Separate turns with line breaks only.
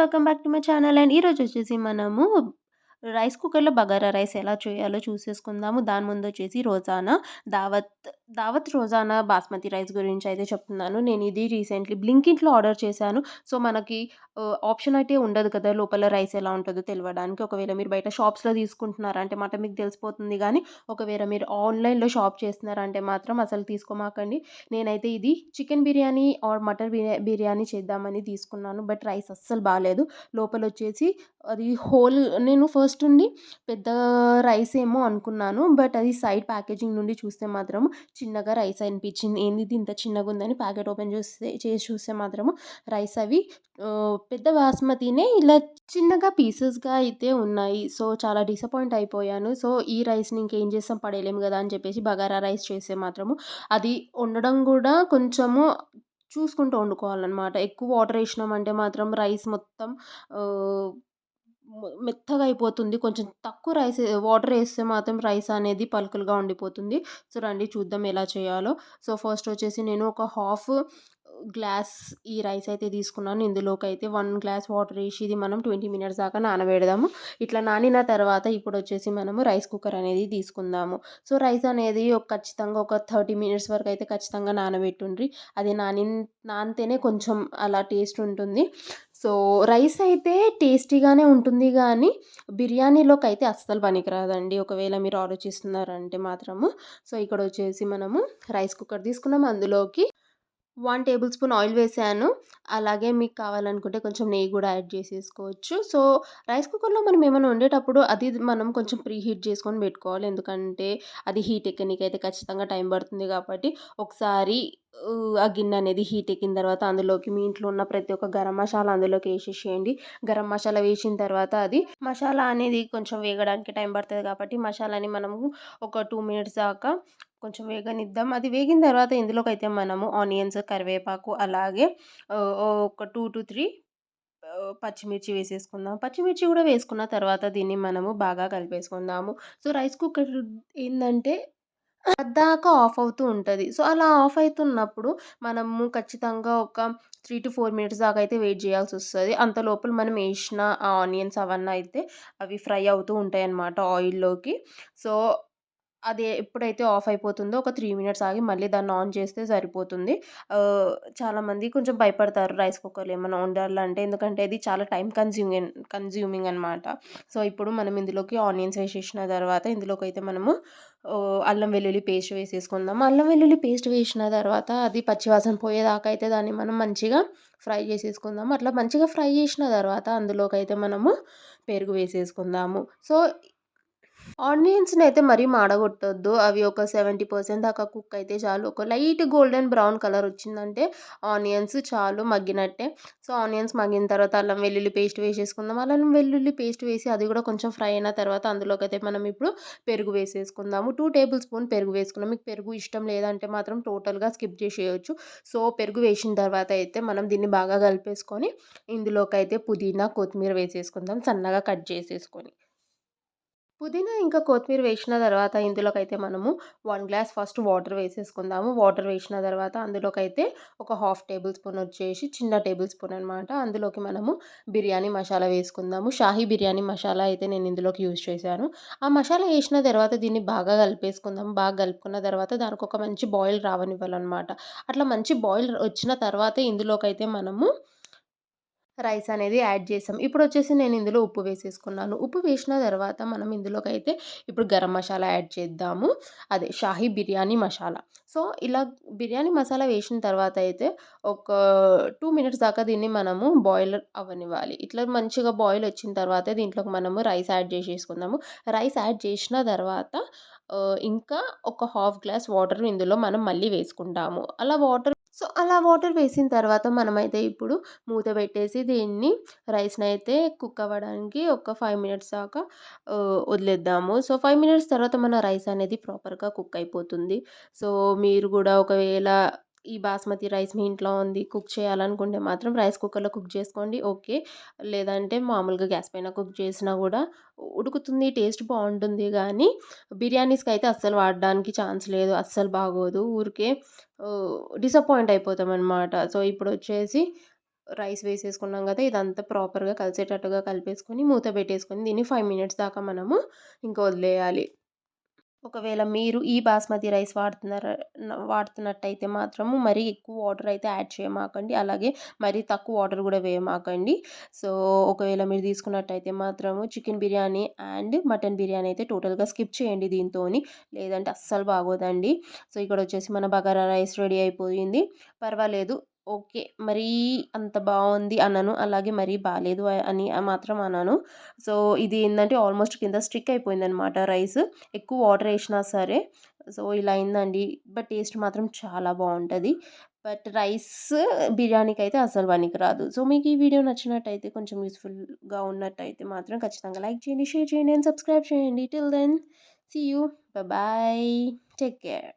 Welcome back to my channel and ఈరోజు వచ్చేసి మనము రైస్ కుక్కర్‌లో బగారా రైస్ ఎలా చేయాలో చూసేసుకుందాము. దాని ముందు వచ్చేసి రోజానా దావత్ దావత్ రోజానా బాస్మతి రైస్ గురించి అయితే చెప్తున్నాను. నేను ఇది రీసెంట్‌లీ బ్లింకింట్లో ఆర్డర్ చేశాను. సో, మనకి ఆప్షన్ అయితే ఉండదు కదా! లోపల రైస్ ఎలా ఉంటుందో తెలియడానికి ఒకవేళ మీరు బయట షాప్స్‌లో తీసుకుంటున్నారంటే మాట మీకు తెలిసిపోతుంది కానీ ఒకవేళ మీరు ఆన్‌లైన్‌లో షాప్ చేస్తున్నారంటే మాత్రం అసలు తీసుకోమాకండి. నేనైతే ఇది చికెన్ బిర్యానీ ఆర్ మటన్ బిర్యా బిర్యానీ చేద్దామని తీసుకున్నాను. బట్ రైస్ అస్సలు బాగాలేదు లోపల వచ్చేసి అది హోల్ నేను ఫస్ట్ ఉండి పెద్ద రైస్ ఏమో అనుకున్నాను. బట్ అది సైడ్ ప్యాకేజింగ్ నుండి చూస్తే మాత్రం చిన్నగా రైస్ అనిపించింది. ఏందిది ఇంత చిన్నగా ఉందని ప్యాకెట్ ఓపెన్ చేస్తే చేసి చూస్తే మాత్రము రైస్ అవి పెద్ద బాస్మతినే ఇలా చిన్నగా పీసెస్‌గా అయితే ఉన్నాయి. సో, చాలా డిసప్పాయింట్ అయిపోయాను. సో, ఈ రైస్‌ని ఇంకేం చేస్తాం పడేయలేము కదా అని చెప్పేసి బగారా రైస్ చేస్తే మాత్రము అది వండడం కూడా కొంచెము చూసుకుంటూ వండుకోవాలన్నమాట ఎక్కువ వాటర్ వేసినామంటే మాత్రం రైస్ మొత్తం మెత్తగా అయిపోతుంది. కొంచెం తక్కువ రైస్ వాటర్ వేస్తే మాత్రం రైస్ అనేది పలుకులుగా ఉండిపోతుంది. సో, రండి చూద్దాం ఎలా చేయాలో. సో, ఫస్ట్ వచ్చేసి నేను ఒక హాఫ్ గ్లాస్ ఈ రైస్ అయితే తీసుకున్నాను. ఇందులోకైతే వన్ గ్లాస్ వాటర్ వేసి ఇది మనం 20 మినిట్స్ దాకా నానబెడదాము. ఇట్లా నానిన తర్వాత ఇప్పుడు వచ్చేసి మనము రైస్ కుక్కర్ అనేది తీసుకుందాము. సో, రైస్ అనేది ఒక ఖచ్చితంగా ఒక 30 మినిట్స్ వరకు అయితే ఖచ్చితంగా నానబెట్టుండ్రి. అది నాని నానితేనే కొంచెం అలా టేస్ట్ ఉంటుంది. సో, రైస్ అయితే టేస్టీగానే ఉంటుంది కానీ బిర్యానీలోకి అయితే అస్సలు పనికిరాదండి. ఒకవేళ మీరు ఆలోచిస్తున్నారంటే మాత్రము. సో, ఇక్కడ వచ్చేసి మనము రైస్ కుక్కర్ తీసుకున్నాము. అందులోకి వన్ టేబుల్ స్పూన్ ఆయిల్ వేసాను. అలాగే మీకు కావాలనుకుంటే కొంచెం నెయ్యి కూడా యాడ్ చేసేసుకోవచ్చు. సో, రైస్ కుక్కర్‌లో మనం ఏమైనా వండేటప్పుడు అది మనం కొంచెం ప్రీ హీట్ చేసుకొని పెట్టుకోవాలి. ఎందుకంటే అది హీట్ ఎక్కనీకైతే ఖచ్చితంగా టైం పడుతుంది కాబట్టి ఒకసారి ఆ గిన్నె అనేది హీట్ ఎక్కిన తర్వాత అందులోకి మీ ఇంట్లో ఉన్న ప్రతి ఒక్క గరం మసాలా అందులోకి వేసేసేయండి గరం మసాలా వేసిన తర్వాత అది మసాలా అనేది కొంచెం వేగడానికి టైం పడుతుంది కాబట్టి మసాలాని మనము ఒక టూ మినిట్స్ దాకా కొంచెం వేగనిద్దాం. అది వేగిన తర్వాత ఇందులోకైతే మనము ఆనియన్స్, కరివేపాకు అలాగే ఒక టూ టు త్రీ పచ్చిమిర్చి వేసేసుకుందాం. పచ్చిమిర్చి కూడా వేసుకున్న తర్వాత దీన్ని మనము బాగా కలిపేసుకుందాము. సో, రైస్ కుక్కర్ ఏంటంటే దాకా ఆఫ్ అవుతూ ఉంటుంది సో, అలా ఆఫ్ అవుతున్నప్పుడు మనము ఖచ్చితంగా ఒక 3-4 మినిట్స్ దాకా అయితే వెయిట్ చేయాల్సి వస్తుంది అంత లోపల మనం వేసిన ఆ ఆనియన్స్ అవన్నీ అయితే అవి ఫ్రై అవుతూ ఉంటాయి అన్నమాట ఆయిల్‌లోకి. సో, అది ఎప్పుడైతే ఆఫ్ అయిపోతుందో ఒక త్రీ మినిట్స్ ఆగి మళ్ళీ దాన్ని ఆన్ చేస్తే సరిపోతుంది. చాలామంది కొంచెం భయపడతారు రైస్ కుక్కర్లు ఏమైనా వండాలంటే. ఎందుకంటే ఇది చాలా టైం కన్స్యూమింగ్ కన్స్యూమింగ్ అనమాట. సో, ఇప్పుడు మనం ఇందులోకి ఆనియన్స్ వేసేసిన తర్వాత ఇందులోకి అయితే మనము అల్లం వెల్లుల్లి పేస్ట్ వేసేసుకుందాం. అల్లం వెల్లుల్లి పేస్ట్ వేసిన తర్వాత అది పచ్చివాసన పోయేదాకా అయితే దాన్ని మనం మంచిగా ఫ్రై చేసేసుకుందాము అట్లా మంచిగా ఫ్రై చేసిన తర్వాత అందులోకి అయితే మనము పెరుగు వేసేసుకుందాము. సో, ఆనియన్స్‌ని అయితే మరీ మాడగొట్టొద్దు. అవి ఒక 70% దాకా కుక్ అయితే చాలు. ఒక లైట్ గోల్డెన్ బ్రౌన్ కలర్ వచ్చిందంటే ఆనియన్స్ చాలు మగ్గినట్టే. సో, ఆనియన్స్ మగ్గిన తర్వాత అల్లం వెల్లుల్లి పేస్ట్ వేసేసుకుందాం. అల్లం వెల్లుల్లి పేస్ట్ వేసి అది కూడా కొంచెం ఫ్రై అయిన తర్వాత అందులోకైతే మనం ఇప్పుడు పెరుగు వేసేసుకుందాము. టూ టేబుల్ స్పూన్ పెరుగు వేసుకున్నాం. మీకు పెరుగు ఇష్టం లేదంటే మాత్రం టోటల్‌గా స్కిప్ చేసేయొచ్చు. సో, పెరుగు వేసిన తర్వాత అయితే మనం దీన్ని బాగా కలిపేసుకొని ఇందులోకైతే పుదీనా, కొత్తిమీర వేసేసుకుందాం సన్నగా కట్ చేసేసుకొని. పుదీనా ఇంకా కొత్తిమీర వేసిన తర్వాత ఇందులోకైతే మనము వన్ గ్లాస్ ఫస్ట్ వాటర్ వేసేసుకుందాము. వాటర్ వేసిన తర్వాత అందులోకైతే ఒక హాఫ్ టేబుల్ స్పూన్ వచ్చేసి చిన్న టేబుల్ స్పూన్ అనమాట. అందులోకి మనము బిర్యానీ మసాలా వేసుకుందాము. షాహీ బిర్యానీ మసాలా అయితే నేను ఇందులోకి యూజ్ చేశాను. ఆ మసాలా వేసిన తర్వాత దీన్ని బాగా కలిపేసుకుందాము బాగా కలుపుకున్న తర్వాత దానికి ఒక మంచి బాయిల్ రావనివ్వాలన్నమాట అట్లా మంచి బాయిల్ వచ్చిన తర్వాతే ఇందులోకైతే మనము రైస్ అనేది యాడ్ చేసాం. ఇప్పుడొచ్చేసి నేను ఇందులో ఉప్పు వేసేసుకున్నాను. ఉప్పు వేసిన తర్వాత మనం ఇందులోకైతే ఇప్పుడు గరం మసాలా యాడ్ చేద్దాము. అదే షాహీ బిర్యానీ మసాలా. సో, ఇలా బిర్యానీ మసాలా వేసిన తర్వాత అయితే ఒక టూ మినిట్స్ దాకా దీన్ని మనము బాయిల్ అవ్వనివ్వాలి. ఇట్లా మంచిగా బాయిల్ వచ్చిన తర్వాత దీంట్లోకి మనము రైస్ యాడ్ చేసేసుకుందాము. రైస్ యాడ్ చేసిన తర్వాత ఇంకా ఒక హాఫ్ గ్లాస్ వాటర్ ఇందులో మనం మళ్ళీ వేసుకుంటాము. అలా వాటర్ సో, అలా వాటర్ వేసిన తర్వాత మనమైతే ఇప్పుడు మూత పెట్టేసి దీన్ని రైస్‌నైతే కుక్ అవ్వడానికి ఒక ఫైవ్ మినిట్స్ దాకా వదిలేద్దాము. సో, ఫైవ్ మినిట్స్ తర్వాత మన రైస్ అనేది ప్రాపర్‌గా కుక్ అయిపోతుంది. సో, మీరు కూడా ఒకవేళ ఈ బాస్మతి రైస్ మీ ఇంట్లో ఉంది కుక్ చేయాలనుకుంటే మాత్రం రైస్ కుక్కర్‌లో కుక్ చేసుకోండి ఓకే. లేదంటే మామూలుగా గ్యాస్ పైన కుక్ చేసినా కూడా ఉడుకుతుంది. టేస్ట్ బాగుంటుంది కానీ బిర్యానీస్కి అయితే అస్సలు వాడడానికి ఛాన్స్ లేదు. అస్సలు బాగోదు. ఊరికే డిసప్పాయింట్ డిసప్పాయింట్ అయిపోతామనమాట. సో, ఇప్పుడు వచ్చేసి రైస్ వేసేసుకున్నాం కదా ఇదంతా ప్రాపర్గా కలిసేటట్టుగా కలిపేసుకొని మూత పెట్టేసుకొని దీన్ని ఫైవ్ మినిట్స్ దాకా మనము ఇంకా వదిలేయాలి ఒకవేళ మీరు ఈ బాస్మతి రైస్ వాడుతున్నారు వాడుతున్నట్టయితే మాత్రము మరీ ఎక్కువ వాటర్ అయితే యాడ్ చేయమాకండి. అలాగే మరీ తక్కువ వాటర్ కూడా వేయమాకండి. సో ఒకవేళ మీరు తీసుకున్నట్టయితే మాత్రము chicken biryani and mutton biryani అయితే టోటల్గా స్కిప్ చేయండి దీంతో లేదంటే అస్సలు బాగోదండి. సో ఇక్కడ వచ్చేసి మన బగారా రైస్ రెడీ అయిపోయింది. పర్వాలేదు. ఓకే. మరీ అంత బాగుంది అన్నాను అలాగే మరీ బాగాలేదు అని మాత్రం అన్నాను సో ఇది ఏంటంటే ఆల్మోస్ట్ కింద స్టిక్ అయిపోయింది అనమాట రైస్. ఎక్కువ వాటర్ వేసినా సరే. సో ఇలా అయిందండి. బట్ టేస్ట్ మాత్రం చాలా బాగుంటుంది బట్ రైస్ బిర్యానీకి అయితే అసలు పనికిరాదు. సో మీకు ఈ వీడియో నచ్చినట్టయితే కొంచెం యూస్ఫుల్గా ఉన్నట్టయితే మాత్రం ఖచ్చితంగా లైక్ చేయండి షేర్ చేయండి అండ్ సబ్స్క్రైబ్ చేయండి. Till then see you. Bye. Take care.